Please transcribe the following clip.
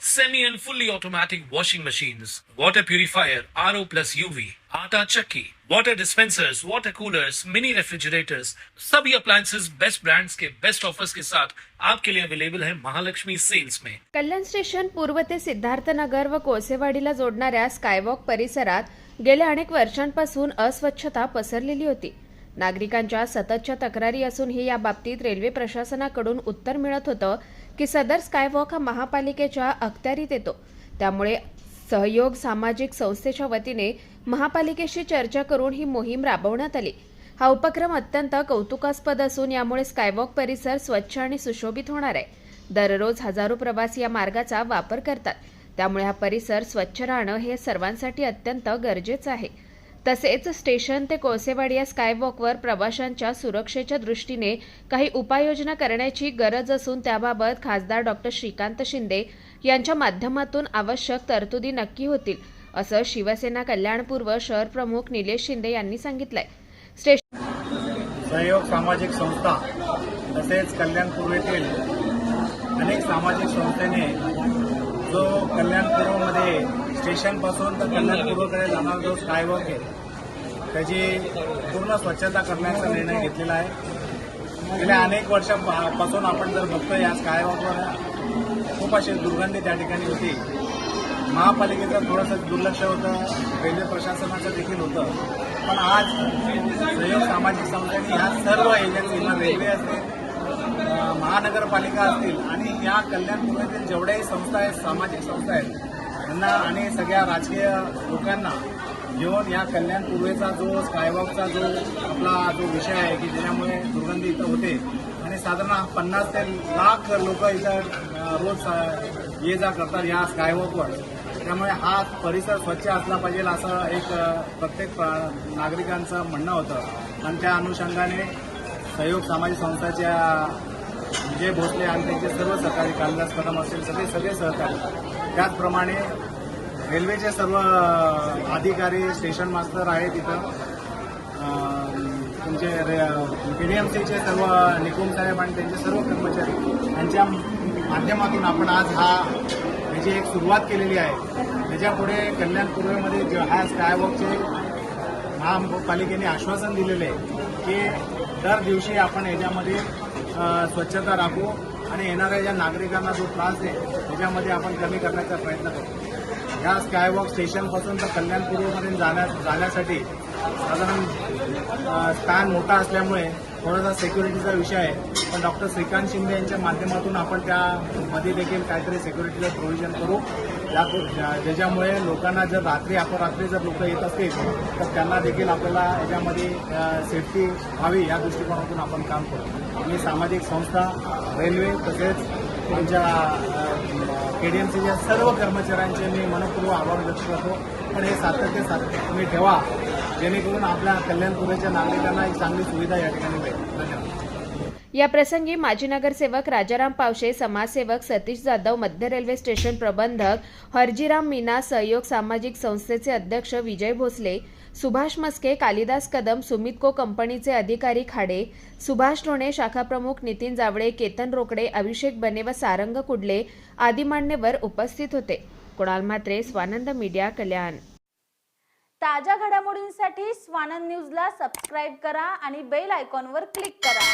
semi and fully automatic washing machines, water purifier, RO plus UV, आटा चक्की, water dispensers, water coolers, mini refrigerators, सभी appliances best brands के best offers के साथ आपके लिए अवेलेबल है महालक्ष्मी सेल्स में। कल्याण स्टेशन पूर्व ते सिद्धार्थनगर व कोळसेवाडीला जोडणाऱ्या स्कायवॉक परिसरात गेल्या अनेक वर्षांपासून अस्वच्छता पसरलेली होती. नागरिकांच्या सततच्या तक्रारी असूनही या बाबतीत रेल्वे प्रशासनाकडून उत्तर मिळत होतं की सदर स्कायवॉक हा महापालिकेच्या अखत्यारीत येतो. त्यामुळे सहयोग सामाजिक संस्थेच्या वतीने महापालिकेशी चर्चा करून ही मोहीम राबवण्यात आली. हा उपक्रम अत्यंत कौतुकास्पद असून यामुळे स्कायवॉक परिसर स्वच्छ आणि सुशोभित होणार आहे. दररोज हजारो प्रवासी या मार्गाचा वापर करतात. त्यामुळे हा परिसर स्वच्छ राहणं हे सर्वांसाठी अत्यंत गरजेचं आहे. तसेच स्टेशन ते कोळसेवाडी या स्कायवॉकवर प्रवाशांच्या सुरक्षेच्या दृष्टीने काही उपाययोजना करण्याची गरज असून त्याबाबत खासदार डॉक्टर श्रीकांत शिंदे यांच्या माध्यमातून आवश्यक तरतुदी नक्की होतील असं शिवसेना कल्याणपूर्व शहर प्रमुख निलेश शिंदे यांनी सांगितलंय. स्टेशन सहयोग सामाजिक संस्था तसेच कल्याण अनेक सामाजिक संस्थेने जो कल्याणपूर्वमध्ये स्टेशनपासून तर कल्याण पूर्वकडे जाणारा जो स्कायवॉक आहे त्याची पूर्ण स्वच्छता करण्याचा निर्णय घेतलेला आहे. गेल्या अनेक वर्षापासून आपण जर बघतो या स्कायवॉकवर खूप अशी दुर्गंधी त्या ठिकाणी होती. महापालिकेचं थोडंसं दुर्लक्ष होतं रेल्वे प्रशासनाचं देखील होतं. पण आज सहयोग सामाजिक संस्थांनी ह्या सर्व एजन्सीना रेल्वे असतील महानगरपालिका असतील आणि या कल्याण जेवढ्याही संस्था आहेत सामाजिक संस्था आहेत त्यांना आणि सगळ्या राजकीय लोकांना घेऊन या कल्याण पूर्वेचा जो स्कायवॉकचा जो आपला जो विषय आहे की ज्याच्यामुळे दुर्गंधी इथं होते. आणि साधारण पन्नास ते लाख लोक इथं रोज ये जा करतात या स्कायवॉकवर त्यामुळे हा परिसर स्वच्छ असला पाहिजे असं एक प्रत्येक नागरिकांचं म्हणणं होतं. आणि त्या अनुषंगाने सहयोग सामाजिक संस्थाच्या विजय भोसले आणि त्यांचे सर्व सहकारी कालिदास कदम असतील सगळे सगळे सहकारी. त्याचप्रमाणे रेल्वेचे सर्व अधिकारी स्टेशन मास्तर आहेत तिथं तुमचे पीडीएमसीचे सर्व निकुम साहेब आणि त्यांचे सर्व कर्मचारी. यांच्या माध्यमातून आपण आज हा याची एक सुरुवात केलेली आहे. त्याच्यापुढे कल्याण पूर्वेमध्ये जे हा स्कायवॉकचे महापालिकेने आश्वासन दिलेले आहे की दर दिवशी आपण याच्यामध्ये स्वच्छता राखू आणि येणाऱ्या ज्या नागरिकांना जो त्रास आहे त्याच्यामध्ये आपण कमी करण्याचा प्रयत्न करू. या स्कायवॉक स्टेशनपासून तर कल्याण पूर्वमध्ये जाण्या जाण्यासाठी साधारण स्पॅन मोठा असल्यामुळे थोडासा सेक्युरिटीचा विषय आहे पण डॉक्टर श्रीकांत शिंदे यांच्या माध्यमातून आपण त्यामध्ये देखील काहीतरी सिक्युरिटीचं प्रोव्हिजन करू. या ज्या- ज्याच्यामुळे लोकांना जर रात्री अपरात्री जर लोक येत असतील तर त्यांना देखील आपल्याला याच्यामध्ये सेफ्टी व्हावी या दृष्टिकोनातून आपण काम करू. आणि सामाजिक संस्था रेल्वे तसेच त्यांच्या केडीएमसीच्या सर्व कर्मचाऱ्यांचे मी मनपूर्वक आभार व्यक्त करतो. पण हे सातत्य सातत्य तुम्ही ठेवा. जेणेकरून आपल्या कल्याणपुरेच्या नागरिकांना एक चांगली सुविधा या ठिकाणी मिळेल. धन्यवाद. या प्रसंगी माजी नगरसेवक राजाराम पावशे समाजसेवक सतीश जाधव मध्य रेल्वे स्टेशन प्रबंधक हरजीराम मीना सहयोग सामाजिक संस्थेचे अध्यक्ष विजय भोसले सुभाष मस्के कालिदास कदम सुमित को कंपनीचे अधिकारी खाडे सुभाष लोणे शाखाप्रमुख नितीन जावळे केतन रोकडे अभिषेक बने व सारंग कुडले आदी मान्यवर उपस्थित होते. कुणाल म्हात्रे स्वानंद मीडिया कल्याण. ताज्या घडामोडींसाठी स्वानंद न्यूजला सबस्क्राईब करा आणि बेल आयकॉनवर क्लिक करा.